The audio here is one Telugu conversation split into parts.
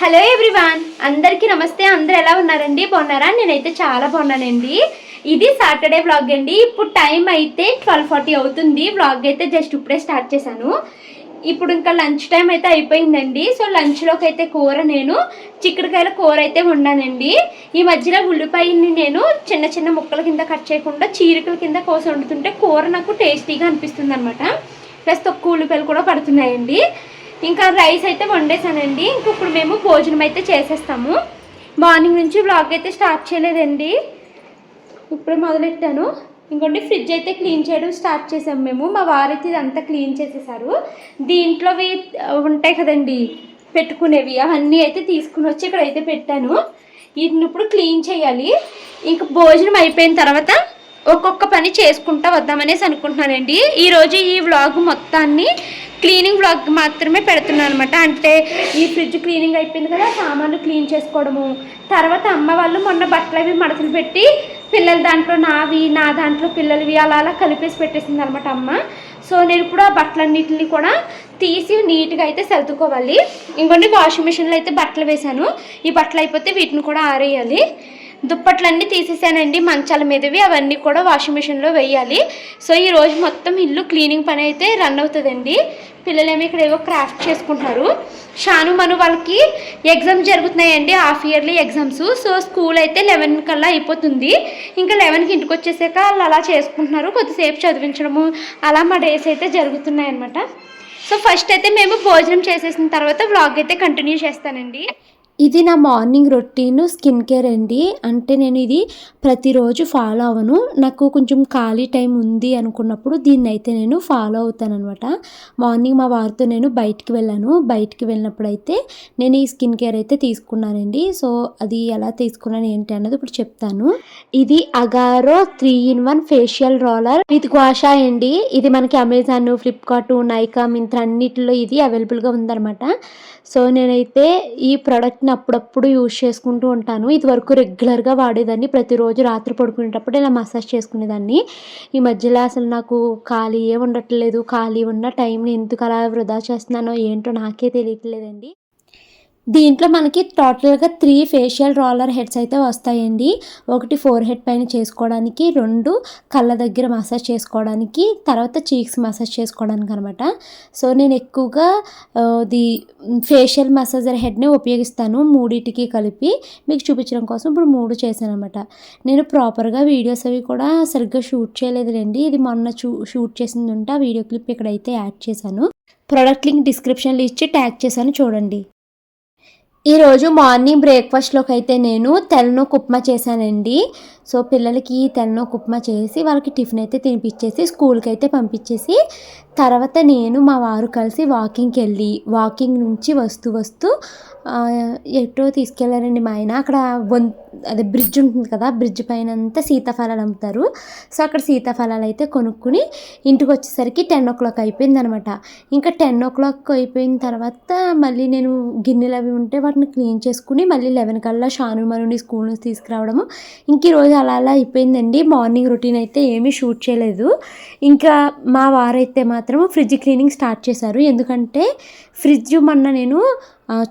హలో ఎవ్రీవాన్ అందరికీ నమస్తే అందరు ఎలా ఉన్నారండి? బాగున్నారా? నేనైతే చాలా బాగున్నానండి. ఇది సాటర్డే వ్లాగ్ అండి. ఇప్పుడు టైం అయితే ట్వెల్వ్ ఫార్టీ అవుతుంది. వ్లాగ్ అయితే జస్ట్ ఇప్పుడే స్టార్ట్ చేశాను. ఇప్పుడు ఇంకా లంచ్ టైం అయితే అయిపోయిందండి. సో లంచ్లోకి అయితే కూర నేను చిక్కుడుకాయల కూర అయితే వండానండి. ఈ మధ్యలో ఉల్లిపాయని నేను చిన్న చిన్న ముక్కల కింద కట్ చేయకుండా చీరికల కింద కోసి వండుతుంటే కూర నాకు టేస్టీగా అనిపిస్తుంది అనమాట ప్లస్ తక్కువ ఉల్లిపాయలు కూడా పడుతున్నాయండి. ఇంకా రైస్ అయితే వండేసానండి. ఇంక ఇప్పుడు మేము భోజనం అయితే చేసేస్తాము. మార్నింగ్ నుంచి వ్లాగ్ అయితే స్టార్ట్ చేయలేదండి. ఇప్పుడు మొదలెట్టాను. ఇంకోండి ఫ్రిడ్జ్ అయితే క్లీన్ చేయడం స్టార్ట్ చేసాము మేము. మా వారైతే ఇదంతా క్లీన్ చేసేసారు. దీంట్లోవి ఉంటాయి కదండి పెట్టుకునేవి. అవన్నీ అయితే తీసుకుని వచ్చి ఇక్కడ అయితే పెట్టాను. వీటిని ఇప్పుడు క్లీన్ చేయాలి. ఇంక భోజనం అయిపోయిన తర్వాత ఒక్కొక్క పని చేసుకుంటా వద్దామనేసి అనుకుంటున్నానండి. ఈరోజు ఈ వ్లాగ్ మొత్తాన్ని క్లీనింగ్ బ్లాగ్ మాత్రమే పెడుతున్నాను అనమాట అంటే ఈ ఫ్రిడ్జ్ క్లీనింగ్ అయిపోయింది కదా సామాన్లు క్లీన్ చేసుకోవడము. తర్వాత అమ్మ వాళ్ళు మొన్న బట్టలు అవి మడతలు పెట్టి పిల్లల దాంట్లో నావి నా దాంట్లో పిల్లలవి అలా అలా కలిపేసి పెట్టేసింది అనమాట అమ్మ. సో నేను ఇప్పుడు ఆ బట్టలన్నిటిని కూడా తీసి నీట్గా అయితే సర్దుకోవాలి. ఇంకొన్ని వాషింగ్ మిషన్లో అయితే బట్టలు వేశాను. ఈ బట్టలు అయిపోతే వీటిని కూడా ఆరేయాలి. దుప్పట్లన్నీ తీసేసానండి మంచాల మీదవి అవన్నీ కూడా వాషింగ్ మిషన్లో వేయాలి. సో ఈ రోజు మొత్తం ఇల్లు క్లీనింగ్ పని అయితే రన్ అవుతుందండి. పిల్లలేమో ఇక్కడ ఏవో క్రాఫ్ట్ చేసుకుంటున్నారు. షాను మను వాళ్ళకి ఎగ్జామ్స్ జరుగుతున్నాయండి half yearly exams so school అయితే లెవెన్ కల్లా అయిపోతుంది. ఇంకా లెవెన్కి ఇంటికి వచ్చేసాక వాళ్ళు అలా చేసుకుంటున్నారు. కొద్దిసేపు చదివించడము అలా మా డేస్ అయితే జరుగుతున్నాయి అనమాట సో ఫస్ట్ అయితే మేము భోజనం చేసేసిన తర్వాత వ్లాగ్ అయితే కంటిన్యూ చేస్తానండి. ఇది నా మార్నింగ్ రొటీన్ స్కిన్ కేర్ అండి. అంటే నేను ఇది ప్రతిరోజు ఫాలో అవ్వను. నాకు కొంచెం ఖాళీ టైం ఉంది అనుకున్నప్పుడు దీన్ని అయితే నేను ఫాలో అవుతాను అనమాట మార్నింగ్ మా వారితో నేను బయటికి వెళ్ళాను. బయటికి వెళ్ళినప్పుడు అయితే నేను ఈ స్కిన్ కేర్ అయితే తీసుకున్నానండి. సో అది ఎలా తీసుకున్నాను ఏంటి అన్నది ఇప్పుడు చెప్తాను. ఇది Agaro three in one facial roller. With gua sha అండి. ఇది మనకి అమెజాన్ ఫ్లిప్కార్ట్ నైకా మింత్రా అన్నిటిలో ఇది అవైలబుల్గా ఉందన్నమాట. సో నేనైతే ఈ ప్రోడక్ట్ నేను అప్పుడప్పుడు యూజ్ చేసుకుంటూ ఉంటాను. ఇది వరకు రెగ్యులర్గా వాడేదాన్ని. ప్రతిరోజు రాత్రి పడుకునేటప్పుడు ఇలా మసాజ్ చేసుకునేదాన్ని. ఈ మధ్యలో అసలు నాకు ఖాళీ ఏ ఉండట్లేదు. ఖాళీ ఉన్న టైంని ఎందుకు అలా వృధా చేస్తున్నానో ఏంటో నాకే తెలియట్లేదండి. దీంట్లో మనకి టోటల్గా త్రీ ఫేషియల్ రోలర్ హెడ్స్ అయితే వస్తాయండి. ఒకటి ఫోర్ హెడ్ పైన చేసుకోవడానికి రెండు కళ్ళ దగ్గర మసాజ్ చేసుకోవడానికి తర్వాత చీక్స్ మసాజ్ చేసుకోవడానికి అనమాట సో నేను ఎక్కువగా ది ఫేషియల్ మసాజర్ హెడ్ని ఉపయోగిస్తాను మూడింటికి కలిపి. మీకు చూపించడం కోసం ఇప్పుడు మూడు చేశాను అనమాట నేను ప్రాపర్గా వీడియోస్ అవి కూడా సరిగ్గా షూట్ చేయలేదులేండి. ఇది మొన్న చూ షూట్ చేసింది ఉంటే ఆ వీడియో క్లిప్ ఇక్కడైతే యాడ్ చేశాను. ప్రోడక్ట్ లింక్ డిస్క్రిప్షన్లో ఇచ్చి ట్యాగ్ చేశాను చూడండి. ఈరోజు మార్నింగ్ బ్రేక్ఫాస్ట్లోకి అయితే నేను తెల్లనొక్క ఉప్మా చేశానండి. సో పిల్లలకి తెల్లనొక్క ఉప్మా చేసి వాళ్ళకి టిఫిన్ అయితే తినిపించేసి స్కూల్కి అయితే పంపించేసి తర్వాత నేను మా వారు కలిసి వాకింగ్కి వెళ్ళి వాకింగ్ నుంచి వస్తూ వస్తూ ఎటో తీసుకెళ్ళారండి మా ఆయన. అక్కడ వన్ అదే బ్రిడ్జ్ ఉంటుంది కదా బ్రిడ్జ్ పైన అంతా సీతాఫలాలు అమ్ముతారు. సో అక్కడ సీతాఫలాలు అయితే కొనుక్కుని ఇంటికి వచ్చేసరికి టెన్ ఓ క్లాక్ అయిపోయింది అనమాట ఇంకా టెన్ ఓ క్లాక్ అయిపోయిన తర్వాత మళ్ళీ నేను గిన్నెలు అవి ఉంటే వాటిని క్లీన్ చేసుకుని మళ్ళీ లెవెన్ కల్లా షాను మనుని స్కూల్ నుంచి తీసుకురావడము. ఇంక ఈరోజు అలా అలా అయిపోయిందండి. మార్నింగ్ రొటీన్ అయితే ఏమీ షూట్ చేయలేదు. ఇంకా మా వారైతే మాత్రం ఫ్రిడ్జ్ క్లీనింగ్ స్టార్ట్ చేశారు. ఎందుకంటే ఫ్రిడ్జ్ మొన్న నేను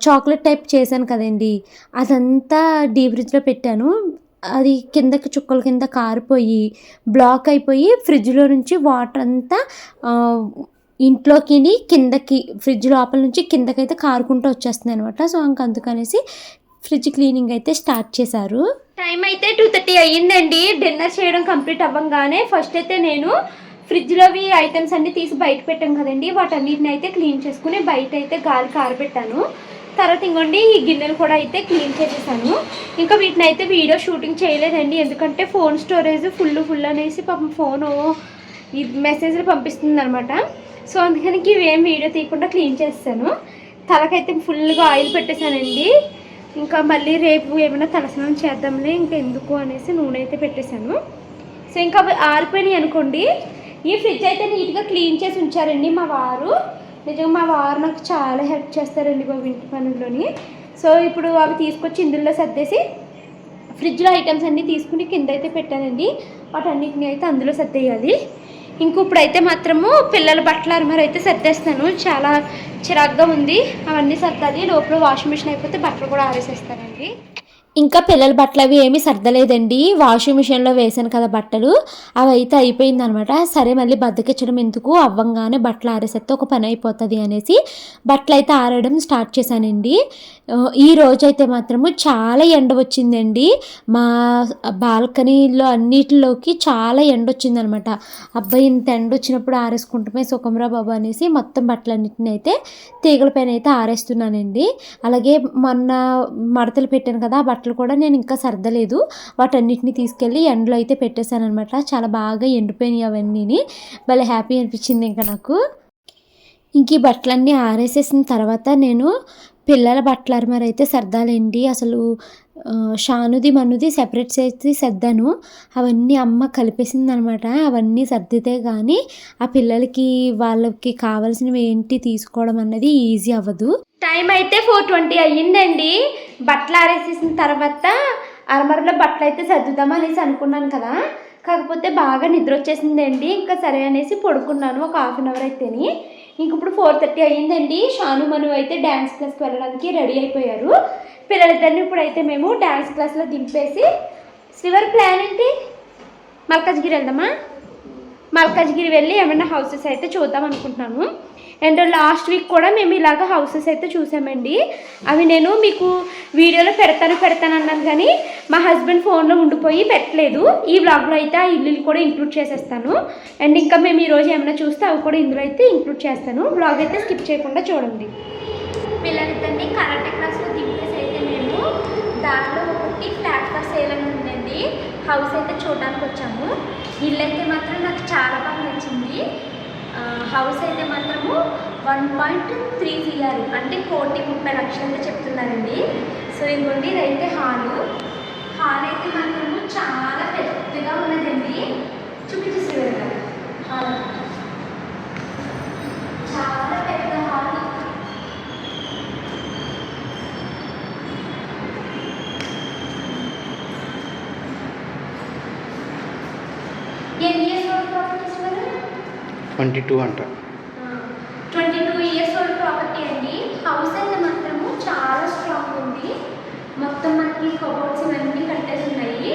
చాక్లెట్ టైప్ చేశాను కదండి. అదంతా డీ ఫ్రిడ్జ్లో పెట్టాను. అది కిందకి చుక్కల కింద కారిపోయి బ్లాక్ అయిపోయి ఫ్రిడ్జ్లో నుంచి వాటర్ అంతా ఇంట్లోకి కిందకి ఫ్రిడ్జ్ లోపల నుంచి కిందకైతే కారుకుంటూ వచ్చేస్తుంది అనమాట సో ఇంక అందుకనేసి ఫ్రిడ్జ్ క్లీనింగ్ అయితే స్టార్ట్ చేశారు. టైం అయితే టూ థర్టీ అయ్యిందండి. డిన్నర్ చేయడం కంప్లీట్ అవ్వగానే ఫస్ట్ అయితే నేను ఫ్రిడ్జ్లోవి ఐటమ్స్ అన్ని తీసి బయట పెట్టాం కదండి. వాటన్నిటిని అయితే క్లీన్ చేసుకుని బయట అయితే గాలి కారబెట్టాను. తర్వాత ఇంకోండి ఈ గిన్నెలు కూడా అయితే క్లీన్ చేసేసాను. ఇంకా వీటిని అయితే వీడియో షూటింగ్ చేయలేదండి. ఎందుకంటే ఫోన్ స్టోరేజ్ ఫుల్ ఫుల్ అనేసి పాపం ఫోను ఈ మెసేజ్లు పంపిస్తుంది అనమాట సో అందుకని ఇవేం వీడియో తీయకుండా క్లీన్ చేస్తాను. తలకైతే ఫుల్గా ఆయిల్ పెట్టేశానండి. ఇంకా మళ్ళీ రేపు ఏమైనా తలస్నానం చేద్దాంలే ఇంకా ఎందుకు అనేసి నూనె అయితే పెట్టేశాను. సో ఇంకా అవి ఆరిపోయినాయి అనుకోండి. ఈ ఫ్రిడ్జ్ అయితే నీట్గా క్లీన్ చేసి ఉంచారండి మా వారు. నిజంగా మా వారు నాకు చాలా హెల్ప్ చేస్తారండి బాబు ఇంటి పనుల్లోని. సో ఇప్పుడు అవి తీసుకొచ్చి ఇందులో సర్దేసి ఫ్రిడ్జ్లో ఐటమ్స్ అన్నీ తీసుకుని కింద అయితే పెట్టానండి. వాటన్నిటిని అయితే అందులో సర్దేయాలి. ఇంక ఇప్పుడైతే మాత్రము పిల్లల బట్టలు అరమర అయితే సర్దేస్తాను. చాలా చిరాగ్గా ఉంది. అవన్నీ సర్దాలి. లోపల వాషింగ్ మిషన్ అయిపోతే బట్టలు కూడా ఆరేసేస్తానండి. ఇంకా పిల్లల బట్టలు అవి ఏమీ సర్దలేదండి. వాషింగ్ మిషన్లో వేసాను కదా బట్టలు. అవి అయితే అయిపోయింది అనమాట సరే మళ్ళీ బద్దకిచ్చడం ఎందుకు? అవ్వంగానే బట్టలు ఆరేసేస్తే ఒక పని అయిపోతుంది అనేసి బట్టలు అయితే ఆరడం స్టార్ట్ చేశానండి. ఈ రోజైతే మాత్రము చాలా ఎండ వచ్చిందండి. మా బాల్కనీలో అన్నిటిలోకి చాలా ఎండ వచ్చిందనమాట. అబ్బాయి ఇంత ఎండ వచ్చినప్పుడు ఆరేసుకుంటమే సుఖంరా బాబు అనేసి మొత్తం బట్టలన్నిటిని అయితే తీగల పైన అయితే ఆరేస్తున్నానండి. అలాగే మొన్న మడతలు పెట్టాను కదా బట్టలు బట్టలు కూడా నేను ఇంకా సర్దలేదు. వాటన్నిటిని తీసుకెళ్ళి ఎండలో అయితే పెట్టేశానమాట చాలా బాగా ఎండిపోయినాయి అవన్నీని. భలే హ్యాపీ అనిపించింది ఇంకా నాకు. ఇంక ఈ బట్టలన్నీ ఆరేసేసిన తర్వాత నేను పిల్లల బట్టల అరమర అయితే సర్దాలండి. అసలు షానుది మనుది సెపరేట్ చేసి సర్దాను. అవన్నీ అమ్మ కలిపేసింది అనమాట అవన్నీ సర్దితే కానీ ఆ పిల్లలకి వాళ్ళకి కావాల్సినవి ఏంటి తీసుకోవడం అన్నది ఈజీ అవ్వదు. టైం అయితే ఫోర్ ట్వంటీ అయ్యిందండి. బట్టలు ఆరేసేసిన తర్వాత అరమరలో బట్టలు అయితే సర్దుదాం అనేసి అనుకున్నాను కదా. కాకపోతే బాగా నిద్ర వచ్చేసిందండి. ఇంకా సరే అనేసి పడుకున్నాను ఒక హాఫ్ అన్ అవర్ అయితేని. ఇంక ఇప్పుడు ఫోర్ థర్టీ అయ్యిందండి. షాను మను అయితే డ్యాన్స్ క్లాస్కి వెళ్ళడానికి రెడీ అయిపోయారు. పిల్లలిద్దరిని ఇప్పుడు అయితే మేము డ్యాన్స్ క్లాస్లో దింపేసి సివర్ ప్లాన్ ఏంటి? మల్కాజ్గిరి వెళ్దామా? మల్కాజ్గిరి వెళ్ళి ఏమైనా హౌసెస్ అయితే చూద్దాం అనుకుంటున్నాను. అండ్ లాస్ట్ వీక్ కూడా మేము ఇలాగ హౌసెస్ అయితే చూసామండి. అవి నేను మీకు వీడియోలో పెడతాను పెడతాను అన్నాను కానీ మా హస్బెండ్ ఫోన్లో ఉండిపోయి పెట్టలేదు. ఈ వ్లాగ్లో అయితే ఆ ఇల్లులు కూడా ఇంక్లూడ్ చేసేస్తాను. అండ్ ఇంకా మేము ఈరోజు ఏమైనా చూస్తే అవి కూడా ఇందులో అయితే ఇంక్లూడ్ చేస్తాను. బ్లాగ్ అయితే స్కిప్ చేయకుండా చూడండి. పిల్లలిద్దరిని కరాటే క్లాస్లో దింపేసి అయితే మేము దాంట్లో ఒకటి ఫ్లాట్ ఫర్ సేల్ అని ఉందండి. హౌస్ అయితే చూడడానికి వచ్చాము ఇల్లు అయితే మాత్రం నాకు చాలా బాగా నచ్చింది. హౌస్ అయితే మాత్రము వన్ పాయింట్ త్రీ సిఆర్ అంటే కోటి ముప్పై లక్షలతో చెప్తున్నారండి. సో ఇదిగోండి ఇదైతే హాలు. హాల్ అయితే మాత్రము చాలా పెద్దగా ఉన్నదండి. చూపించేసి హాల్ చాలా పెద్ద హాల్ ఎన్ని ఇయర్స్ ఓల్డ్ ప్రాపర్టీస్ మరి ట్వంటీ టూ అంట. Twenty two years old property అండి. హౌస్ అయితే మాత్రము చాలా స్ట్రాంగ్ ఉంది. మొత్తం మనకి కబోర్డ్స్ ఇవన్నీ కట్టేసి ఉన్నాయి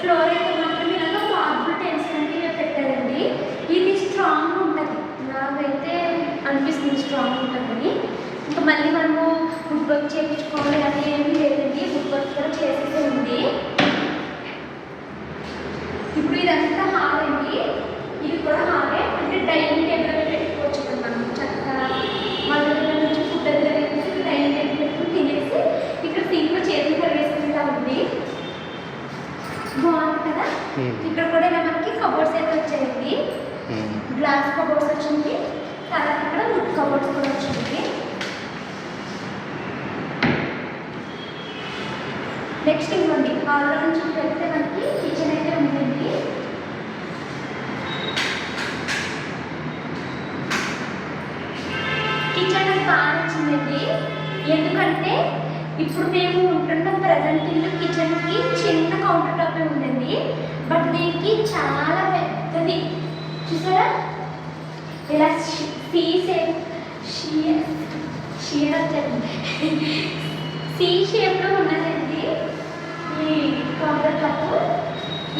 ఫ్లోర్ అయితే మాత్రం ఇలాగ మార్బుల్ టైల్స్ అనేవి పెట్టారండి. ఇది స్ట్రాంగ్ ఉంటుంది. నాకైతే అనిపిస్తుంది స్ట్రాంగ్ ఉంటుందని. ఇంకా మళ్ళీ మనము వుడ్ వర్క్ చేయించుకోవాలి అది ఏమీ లేదండి. వుడ్ వర్క్ కూడా చేసేసి ఉంది. ఇప్పుడు ఇదంతా హాల్ అండి. ఇది కూడా హాల్ అంటే డైనింగ్ టేబుల్ అవి పెట్టుకోవచ్చు ఇక్కడ మనం చక్కగా మన దగ్గర నుంచి ఫుడ్ దగ్గర నుంచి డైనింగ్ టేబుల్ పెట్టుకుని తినేసి ఇక్కడ సింక్లో చేతులు కడిగేసుకుంటా ఉంది బాగుంది కదా Hmm. ఇక్కడ కూడా ఇలా మనకి కబోర్డ్స్ అయితే వచ్చాయండి గ్లాస్ కబోర్డ్స్ వచ్చింది. తర్వాత ఇక్కడ వుడ్ కబోర్డ్స్ కూడా వచ్చింది. నెక్స్ట్ ఇంకోండి హాల్లో నుంచి వెళ్తే మనకి కిచెన్ అయితే ఉందండి. కిచెన్ బాగా నచ్చిందండి. ఎందుకంటే ఇప్పుడు మేము ఉంటున్న ప్రజెంట్ ఇల్లు కిచెన్కి చిన్న కౌంటర్ టాప్ ఉందండి. బట్ దీనికి చాలా పెద్దది చూసారా? ఇలా సీ షేప్ షీర్ సీ షేప్లో ఉన్నదండి ఈ కౌంటర్ టాప్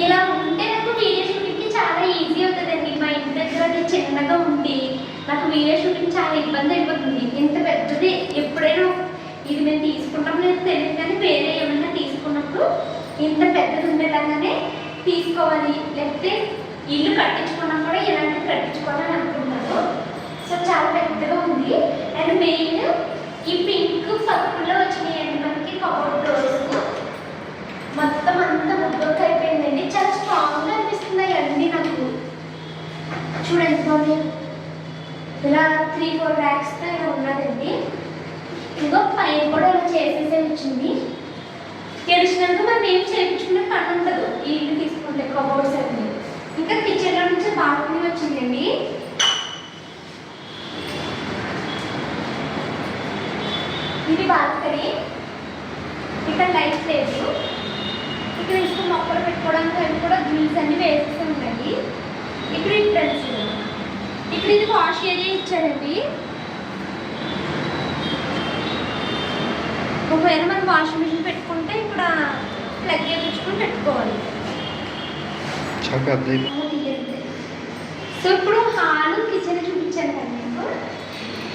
ఇలా ఉంటే నాకు వీడియో షూటింగ్కి చాలా ఈజీ అవుతుందండి. మా ఇంటి దగ్గర అది చిన్నగా ఉంది నాకు వీడియో షూటింగ్ చాలా ఇబ్బంది అయిపోతుంది. ఇంత పెద్దది ఎప్పుడైనా ఇది మేము తీసుకుంటాం లేదు తెలియదు కానీ వేరే ఏమైనా తీసుకున్నప్పుడు ఇంత పెద్దది ఉండేలాగానే తీసుకోవాలి. లేకపోతే ఇల్లు కట్టించుకున్నా కూడా ఇలాంటివి కట్టించుకోవాలని అనుకుంటాను సో చాలా పెద్దగా ఉంది. అండ్ మెయిన్ ఈ పింక్ పర్పుల్లో వచ్చినాయండి మనకి కబోర్డ్ డోర్స్ మొత్తం అంతా ముద్దొక్క అయిపోయిందండి. చాలా స్ట్రాంగ్గా అనిపిస్తున్నాయి అన్నీ నాకు. చూడండి మమ్మీ ఇలా త్రీ ఫోర్ ర్యాక్స్తో ఇలా ఉన్నదండి. ఇంకో పైన కూడా ఇలా చేసేసే వచ్చింది. గెలిచినాక మనం ఏం చేయించుకునే పని ఉండదు. ఈ ఇల్లు తీసుకుంటే కబోర్డ్స్ అన్నీ ఇంకా కిచెన్లో నుంచి బాల్కనీ వచ్చిందండి. ఇది బాల్కనీ. ఇక్కడ లైట్ లేదు. ఇక్కడ ఇంట్లో మొక్కలు పెట్టుకోవడానికి అవి కూడా గ్రిల్స్ అన్ని వేస్తూ ఉండండి ఇక్కడ ఈ ఇక్కడ ఇది వాష్ ఏరియా ఇచ్చారండి. ఒకవేళ మనం వాషింగ్ మిషన్ పెట్టుకుంటే ఇక్కడ ప్లగ్ వేయించుకొని పెట్టుకోవాలి. చక్క పెద్ద సో ఇప్పుడు హాలు కిచెన్ చూపించాను కదా మీకు.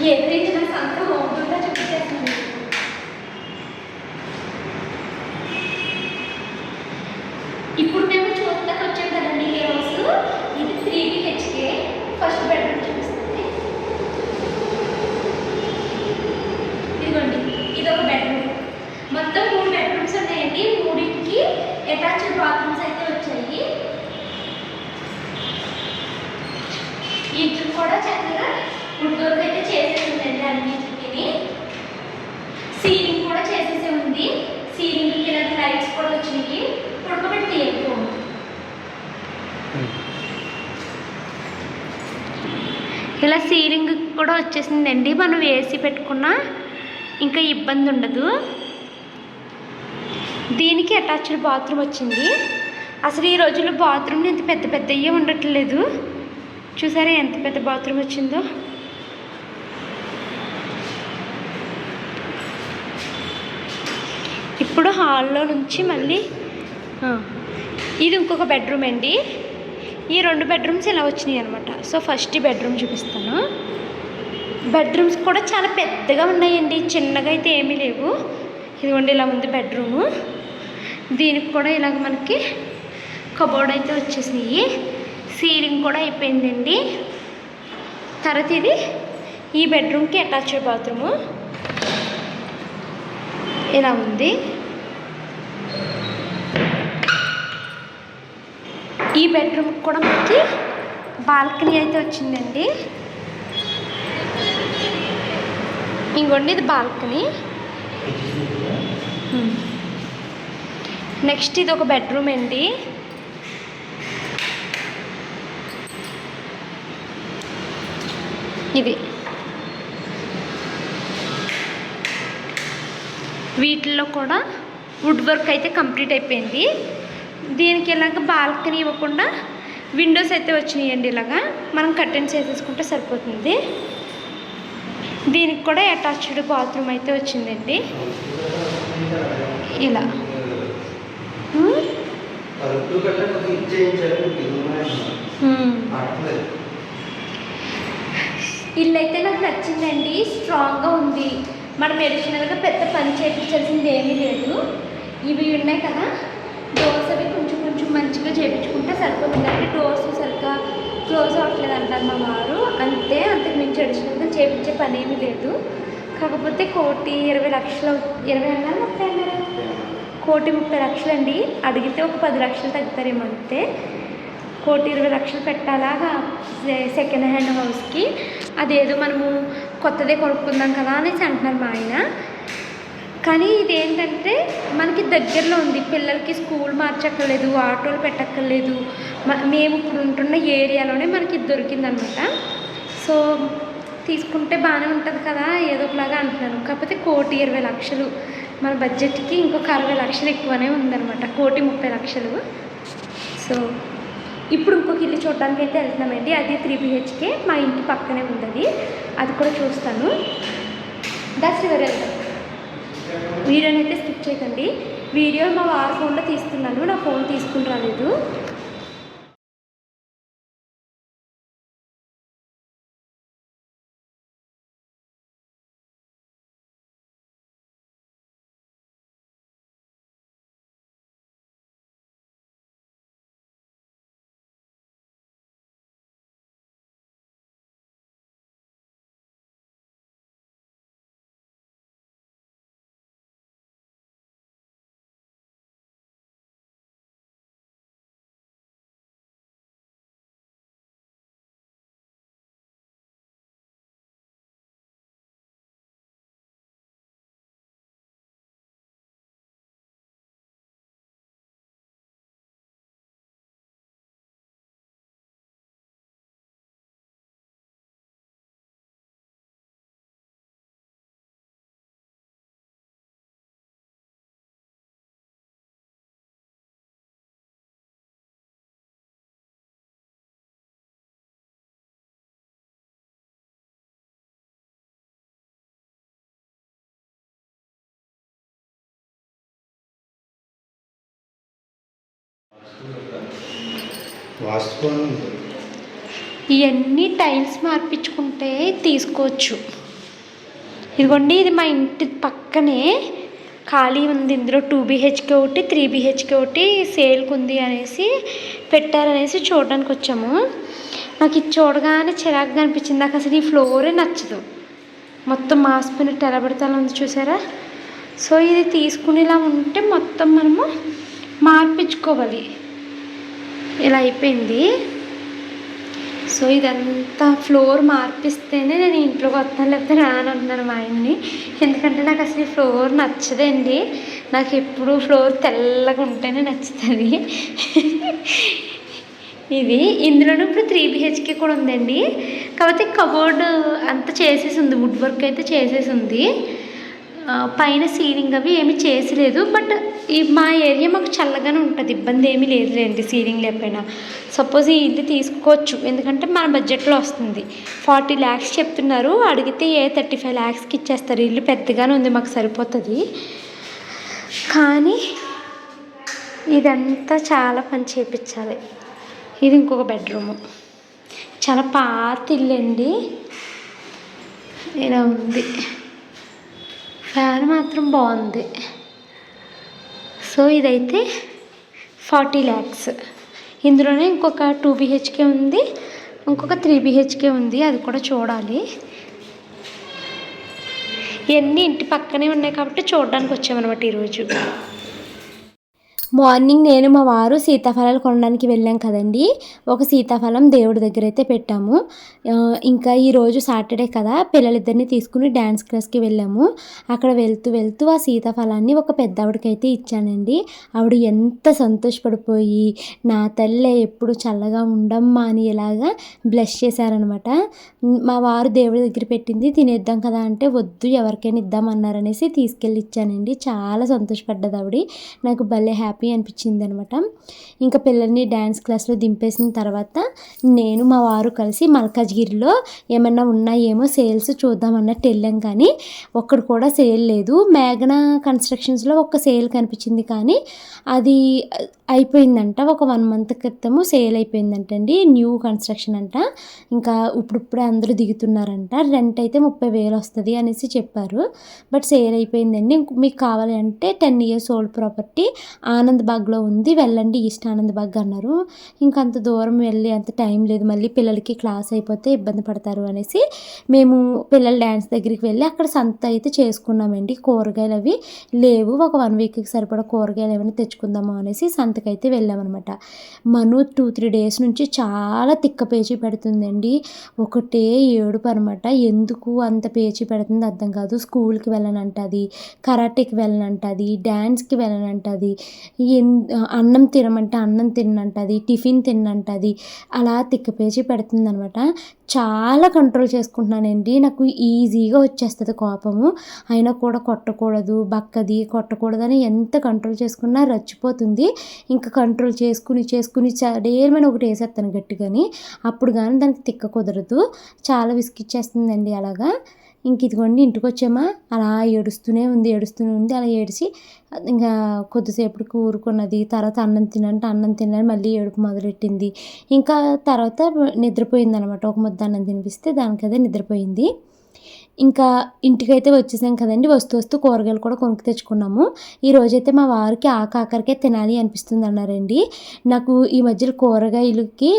ఎదురైతే నా సంత హోమ్ టూర్గా చూపించేస్తాను మీకు. ఇప్పుడు మేము చూడటానికి వచ్చాం కదండి ఈ రోజు ఇది త్రీ బిహెచ్కే ఫస్ట్ బెడ్రూమ్ చూపిస్తుంది ఇదిగోండి ఇది ఒక బెడ్రూమ్ మొత్తం మూడు బెడ్రూమ్స్ ఉన్నాయండి మూడింటికి అటాచ్డ్ బాత్రూమ్స్ అయితే వచ్చాయి ఇంట్లో కూడా చక్కగా వుడ్ వర్క్ అయితే చేసేసి ఉందండి అన్నింటికి సీలింగ్ కూడా చేసేసి ఉంది సీలింగ్ ఇలాంటి లైట్స్ కూడా వచ్చినాయి ఉడకబెట్టి తీయకపో ఇలా సీలింగ్ కూడా వచ్చేసిందండి. మనం ఏసీ పెట్టుకున్నా ఇంకా ఇబ్బంది ఉండదు. దీనికి అటాచ్డ్ బాత్రూమ్ వచ్చింది. అసలు ఈ రోజుల్లో బాత్రూమ్ ఇంత పెద్ద పెద్దయ్యే ఉండట్లేదు. చూసారా ఎంత పెద్ద బాత్రూమ్ వచ్చిందో? ఇప్పుడు హాల్లో నుంచి మళ్ళీ ఇది ఇంకొక బెడ్రూమ్ అండి. ఈ రెండు బెడ్రూమ్స్ ఇలా వచ్చినాయి అనమాట సో ఫస్ట్ బెడ్రూమ్ చూపిస్తాను. బెడ్రూమ్స్ కూడా చాలా పెద్దగా ఉన్నాయండి. చిన్నగా అయితే ఏమీ లేవు. ఇదిగోండి ఇలా ఉంది బెడ్రూము దీనికి కూడా ఇలాగ మనకి కబోర్డ్ అయితే వచ్చేసినాయి. సీలింగ్ కూడా అయిపోయిందండి. తర్వాత ఇది ఈ బెడ్రూమ్కి అటాచ్డ్ బాత్రూము ఇలా ఉంది. ఈ బెడ్రూమ్ కూడా మనకి బాల్కనీ అయితే వచ్చిందండి. ఇంకోండి ఇది బాల్కనీ నెక్స్ట్ ఇది ఒక బెడ్రూమ్ అండి. ఇది. వీటిల్లో కూడా వుడ్ వర్క్ అయితే కంప్లీట్ అయిపోయింది. దీనికి ఇలాగ బాల్కనీ ఇవ్వకుండా విండోస్ అయితే వచ్చినాయండి ఇలాగా. మనం కర్టెన్స్ వేసేసుకుంటే సరిపోతుంది. దీనికి కూడా అటాచ్డ్ బాత్రూమ్ అయితే వచ్చిందండి. ఇలా. హ్మ్? హ్మ్. ఇల్లు అయితే నాకు నచ్చిందండి. స్ట్రాంగ్గా ఉంది. మనం ఎడిషనల్గా పెద్ద పని చేయించాల్సింది ఏమీ లేదు. ఇవి ఉన్నాయి కదా. డోర్స్ క్లోజ్ అవ్వట్లేదు అంటారు మా వారు అంతే అంతకు మించి అడిషనల్గా చేయించే పని ఏమీ లేదు. కాకపోతే కోటి ఇరవై లక్షలు ఇరవై అన్నారు ముప్పై అన్నారు? కోటి ముప్పై లక్షలు అండి అడిగితే ఒక పది లక్షలు తగ్గుతారేమో అంతే. కోటి ఇరవై లక్షలు పెట్టాలా సెకండ్ హ్యాండ్ హౌస్కి అదేదో మనము కొత్తదే కొనుక్కుందాం కదా అనేసి అంటున్నారు మా ఆయన. కానీ ఇదేంటంటే మనకి దగ్గరలో ఉంది. పిల్లలకి స్కూల్ మార్చక్కర్లేదు ఆటోలు పెట్టక్కర్లేదు. మ- మేము ఇప్పుడు ఉంటున్న ఏరియాలోనే మనకి ఇది దొరికిందనమాట. సో తీసుకుంటే బాగానే ఉంటుంది కదా ఏదో ఒకలాగా అంటున్నాను. కాకపోతే కోటి ఇరవై లక్షలు. మన బడ్జెట్కి ఇంకొక అరవై లక్షలు ఎక్కువనే ఉందన్నమాట కోటి ముప్పై లక్షలు. సో ఇప్పుడు ఇంకొక ఇల్లు చూడడానికి అయితే వెళ్తున్నామండి. అది త్రీ బిహెచ్కే మా ఇంటి పక్కనే ఉంది అది అది కూడా చూస్తాను. దట్స్ ఎవరు వెళ్తాం వీడియోని అయితే స్కిప్ చేయకండి. వీడియో మా వారి ఫోన్లో తీస్తున్నాను. నా ఫోన్ తీసుకుని రాలేదు. ఇవన్నీ టైల్స్ మార్పించుకుంటే తీసుకోవచ్చు. ఇదిగోండి ఇది మా ఇంటి పక్కనే ఖాళీ ఉంది. ఇందులో టూ బీహెచ్కే ఒకటి త్రీ బీహెచ్కే ఒకటి సేల్కి ఉంది అనేసి పెట్టారనేసి చూడడానికి వచ్చాము. నాకు ఇది చూడగానే చిరాకుగా అనిపించింది. నాకు అసలు ఈ ఫ్లోరే నచ్చదు. మొత్తం మాసిపోయినట్టు ఎలా పడితే ఉంది చూసారా? సో ఇది తీసుకునేలా ఉంటే మొత్తం మనము మార్పించుకోవాలి. ఇలా అయిపోయింది. సో ఇదంతా ఫ్లోర్ మార్పిస్తేనే నేను ఇంట్లోకి వస్తాను లేకపోతే రాను మా ఆయన్ని. ఎందుకంటే నాకు అసలు ఈ ఫ్లోర్ నచ్చదండి. నాకు ఎప్పుడు ఫ్లోర్ తెల్లగా ఉంటేనే నచ్చుతుంది. ఇది ఇందులోనూ ఇప్పుడు త్రీ బిహెచ్కే కూడా ఉందండి. కాకపోతే కబోర్డ్ అంతా చేసేసి ఉంది వుడ్ వర్క్ అయితే చేసేసి ఉంది. పైన సీలింగ్ అవి ఏమి చేసలేదు బట్ ఈ మా ఏరియా మాకు చల్లగానే ఉంటుంది ఇబ్బంది ఏమీ లేదులేండి సీలింగ్ లేకపోయినా. సపోజ్ ఈ ఇల్లు తీసుకోవచ్చు ఎందుకంటే మన బడ్జెట్లో వస్తుంది. ఫార్టీ ల్యాక్స్ చెప్తున్నారు అడిగితే ఏ థర్టీ ఫైవ్ ల్యాక్స్కి ఇచ్చేస్తారు ఇల్లు పెద్దగానే ఉంది మాకు సరిపోతుంది. కానీ ఇదంతా చాలా పని చేయించాలి ఇది ఇంకొక బెడ్రూము. చాలా పాత ఇల్లు అండి ఇలా ఉంది. ఫ్యాన్ మాత్రం బాగుంది. సో ఇదైతే ఫార్టీ ల్యాక్స్. ఇందులోనే ఇంకొక టూ బిహెచ్కే ఉంది. ఇంకొక త్రీ బిహెచ్కే ఉంది. అది కూడా చూడాలి. ఇవన్నీ ఇంటి పక్కనే ఉన్నాయి కాబట్టి చూడడానికి వచ్చామన్నమాట ఈరోజు. మార్నింగ్ నేను మా వారు సీతాఫలాలు కొనడానికి వెళ్ళాం కదండి. ఒక సీతాఫలం దేవుడి దగ్గర అయితే పెట్టాము. ఇంకా ఈరోజు సాటర్డే కదా పిల్లలిద్దరిని తీసుకుని డ్యాన్స్ క్లాస్కి వెళ్ళాము. అక్కడ వెళ్తూ వెళ్తూ ఆ సీతాఫలాన్ని ఒక పెద్ద ఆవిడకైతే ఇచ్చానండి. ఆవిడ ఎంత సంతోషపడిపోయి నా తల్లే ఎప్పుడు చల్లగా ఉండమ్మా అని ఇలాగా బ్లెస్ చేశారనమాట. మా వారు దేవుడి దగ్గర పెట్టింది తినేద్దాం కదా అంటే వద్దు ఎవరికైనా ఇద్దామన్నారనేసి తీసుకెళ్ళి ఇచ్చానండి. చాలా సంతోషపడ్డది ఆవిడ. నాకు భలే హ్యాపీ అనిపించింది అనమాట ఇంకా పిల్లల్ని డ్యాన్స్ క్లాస్లో దింపేసిన తర్వాత నేను మా వారు కలిసి మల్కాజ్గిరిలో ఏమన్నా ఉన్నాయేమో సేల్స్ చూద్దామన్నట్టు వెళ్ళాం కానీ ఒక్కడు కూడా సేల్ లేదు. మేఘన కన్స్ట్రక్షన్స్లో ఒక సేల్ కనిపించింది కానీ అది అయిపోయిందంట. ఒక వన్ మంత్ క్రితము సేల్ అయిపోయిందంటండి. న్యూ కన్స్ట్రక్షన్ అంట. ఇంకా ఇప్పుడిప్పుడే అందరూ దిగుతున్నారంట. రెంట్ అయితే ముప్పై వేలు వస్తుంది అనేసి చెప్పారు. బట్ సేల్ అయిపోయిందండి. మీకు కావాలంటే ten years old property Anand బాగ్లో ఉంది. వెళ్ళండి ఈస్ట్ ఆనంద్ బాగ్ అన్నారు. ఇంకంత అంత దూరం వెళ్ళి అంత టైం లేదు. మళ్ళీ పిల్లలకి క్లాస్ అయిపోతే ఇబ్బంది పడతారు అనేసి మేము పిల్లల డ్యాన్స్ దగ్గరికి వెళ్ళి అక్కడ సంత అయితే చేసుకున్నామండి. కూరగాయలు అవి లేవు. ఒక వన్ వీక్కి సరిపడా కూరగాయలు ఏమైనా తెచ్చుకుందాము అనేసి సంతకైతే వెళ్ళామన్నమాట. మను టూ త్రీ డేస్ నుంచి చాలా తిక్క పేచీ పెడుతుందండి. ఒకటే ఏడుపు అనమాట ఎందుకు అంత పేచీ పెడుతుంది అర్థం కాదు. స్కూల్కి వెళ్ళనంటది కరాటేకి వెళ్ళనంటది డ్యాన్స్కి వెళ్ళనంటది అన్నం తినమంటే అన్నం తిన్నంటది టిఫిన్ తిన్నంటది అలా తిక్కపేచి పెడుతుందనమాట. పెడుతుంది అనమాట చాలా కంట్రోల్ చేసుకుంటున్నానండి. నాకు ఈజీగా వచ్చేస్తుంది కోపము. అయినా కూడా కొట్టకూడదు బక్కది కొట్టకూడదని ఎంత కంట్రోల్ చేసుకున్నా రచ్చిపోతుంది. ఇంకా కంట్రోల్ చేసుకుని చేసుకుని చడేమని ఒకటి వేసేస్తాను గట్టిగాని. అప్పుడు కానీ దానికి తిక్క కుదరదు. చాలా విసిగిచ్చేస్తుందండి అలాగా. ఇంక ఇదిగోండి ఇంటికి వచ్చామా? అలా ఏడుస్తూనే ఉంది ఏడుస్తూనే ఉంది. అలా ఏడిచి ఇంకా కొద్దిసేపటికి ఊరుకున్నది తర్వాత అన్నం తినంటే అన్నం తినని మళ్ళీ ఏడుపు మొదలెట్టింది. ఇంకా తర్వాత నిద్రపోయింది అనమాట ఒక ముద్ద అన్నం తినిపిస్తే దానికదే నిద్రపోయింది. ఇంకా ఇంటికైతే వచ్చేసాం కదండి. వస్తూ వస్తూ కూరగాయలు కూడా కొనుక్కు తెచ్చుకున్నాము. ఈ రోజైతే మా వారికి ఆ తినాలి అనిపిస్తుంది అన్నారండి నాకు ఈ మధ్యలో కూరగాయలకి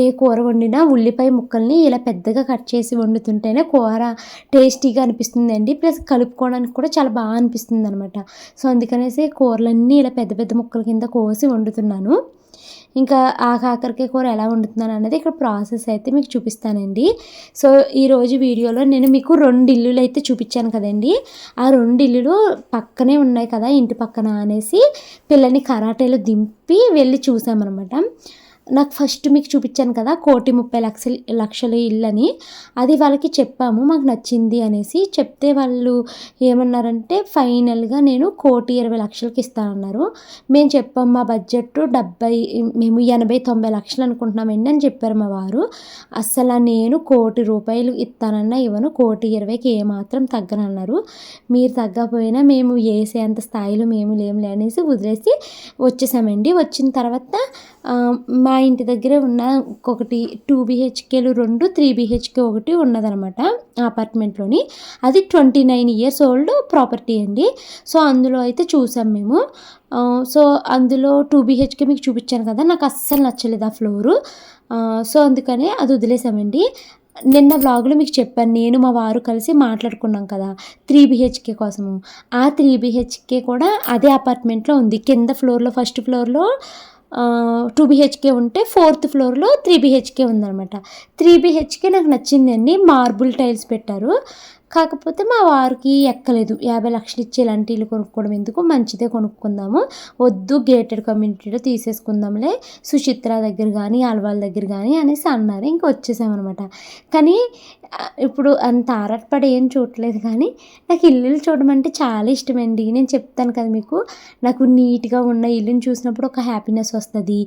ఏ కూర వండినా ఉల్లిపాయ ముక్కల్ని ఇలా పెద్దగా కట్ చేసి వండుతుంటేనే కూర టేస్టీగా అనిపిస్తుందండి. ప్లస్ కలుపుకోవడానికి కూడా చాలా బాగా అనిపిస్తుంది అనమాట సో అందుకనేసి కూరలన్నీ ఇలా పెద్ద పెద్ద ముక్కల కింద కోసి వండుతున్నాను. ఇంకా ఆ కాకరకాయ కూర ఎలా వండుతున్నాను అనేది ఇక్కడ ప్రాసెస్ అయితే మీకు చూపిస్తానండి. సో ఈరోజు వీడియోలో నేను మీకు రెండు ఇల్లులు అయితే చూపించాను కదండి. ఆ రెండు ఇల్లులు పక్కనే ఉన్నాయి కదా ఇంటి పక్కన అనేసి పిల్లని కరాటేలో దింపి వెళ్ళి చూసామన్నమాట. నాకు ఫస్ట్ మీకు చూపించాను కదా కోటి ముప్పై లక్షలు లక్షల ఇల్లు అని అది వాళ్ళకి చెప్పాము మాకు నచ్చింది అనేసి. చెప్తే వాళ్ళు ఏమన్నారంటే ఫైనల్గా నేను కోటి ఇరవై లక్షలకి ఇస్తానన్నారు. మేము చెప్పాం మా బడ్జెట్ డెబ్బై మేము ఎనభై తొంభై లక్షలు అనుకుంటున్నామండి అని చెప్పారు మా వారు. అస్సలు నేను కోటి రూపాయలు ఇస్తానన్నా ఇవ్వను కోటి ఇరవైకి ఏమాత్రం తగ్గనన్నారు. మీరు తగ్గకపోయినా మేము వేసేంత స్థాయిలో మేము లేములే అనేసి వదిలేసి వచ్చేసామండి. వచ్చిన తర్వాత మా ఇంటి దగ్గర ఉన్న ఒకటి టూ బిహెచ్కేలు రెండు త్రీ బిహెచ్కే ఒకటి ఉన్నదనమాట అపార్ట్మెంట్లోని. అది twenty nine years old property అండి. సో అందులో అయితే చూసాం మేము. సో అందులో టూ బిహెచ్కే మీకు చూపించాను కదా నాకు అస్సలు నచ్చలేదు ఆ ఫ్లోరు. సో అందుకనే అది వదిలేసామండి. నిన్న వ్లాగ్లో మీకు చెప్పాను నేను మా వారు కలిసి మాట్లాడుకున్నాం కదా త్రీ బిహెచ్కే కోసము. ఆ త్రీ బిహెచ్కే కూడా అదే అపార్ట్మెంట్లో ఉంది. కింద ఫ్లోర్లో ఫస్ట్ ఫ్లోర్లో టూ బిహెచ్కే ఉంటే ఫోర్త్ ఫ్లోర్లో త్రీ బిహెచ్కే ఉందనమాట త్రీ బిహెచ్కే నాకు నచ్చిందండి. మార్బుల్ టైల్స్ పెట్టారు. కాకపోతే మా వారికి ఎక్కలేదు. యాభై లక్షలు ఇచ్చి ఇలాంటి ఇల్లు కొనుక్కోవడం ఎందుకు? మంచిదే కొనుక్కుందాము. వద్దు గేటెడ్ కమ్యూనిటీలో తీసేసుకుందాంలే. సుచిత్ర దగ్గర కానీ అల్వాళ్ళ దగ్గర కానీ అనేసి అన్నారు. ఇంకా వచ్చేసామన్నమాట. కానీ ఇప్పుడు అంత ఆరాటపడి ఏం చూడలేదు కానీ నాకు ఇల్లులు చూడడం అంటే చాలా ఇష్టమండి. నేను చెప్తాను కదా మీకు. నాకు నీట్గా ఉన్న ఇల్లుని చూసినప్పుడు ఒక హ్యాపీనెస్ వస్తుంది.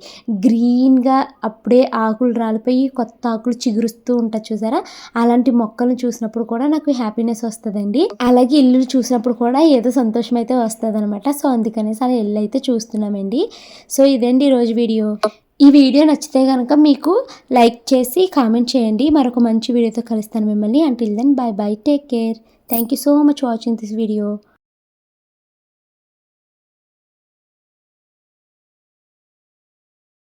గ్రీన్గా అప్పుడే ఆకులు రాలిపోయి కొత్త ఆకులు చిగురుస్తూ ఉంటుంది చూసారా? అలాంటి మొక్కలను చూసినప్పుడు కూడా నాకు హ్యాపీ హ్యాపీనెస్ వస్తుందండి. అలాగే ఇల్లు చూసినప్పుడు కూడా ఏదో సంతోషం అయితే వస్తుంది అనమాట సో అందుకనేసి అలా ఇల్లు అయితే చూస్తున్నామండి. సో ఇదండి ఈరోజు వీడియో. ఈ వీడియో నచ్చితే కనుక మీకు లైక్ చేసి కామెంట్ చేయండి. మరొక మంచి వీడియోతో కలుస్తాను మిమ్మల్ని. Until then bye bye take care thank you so much watching this video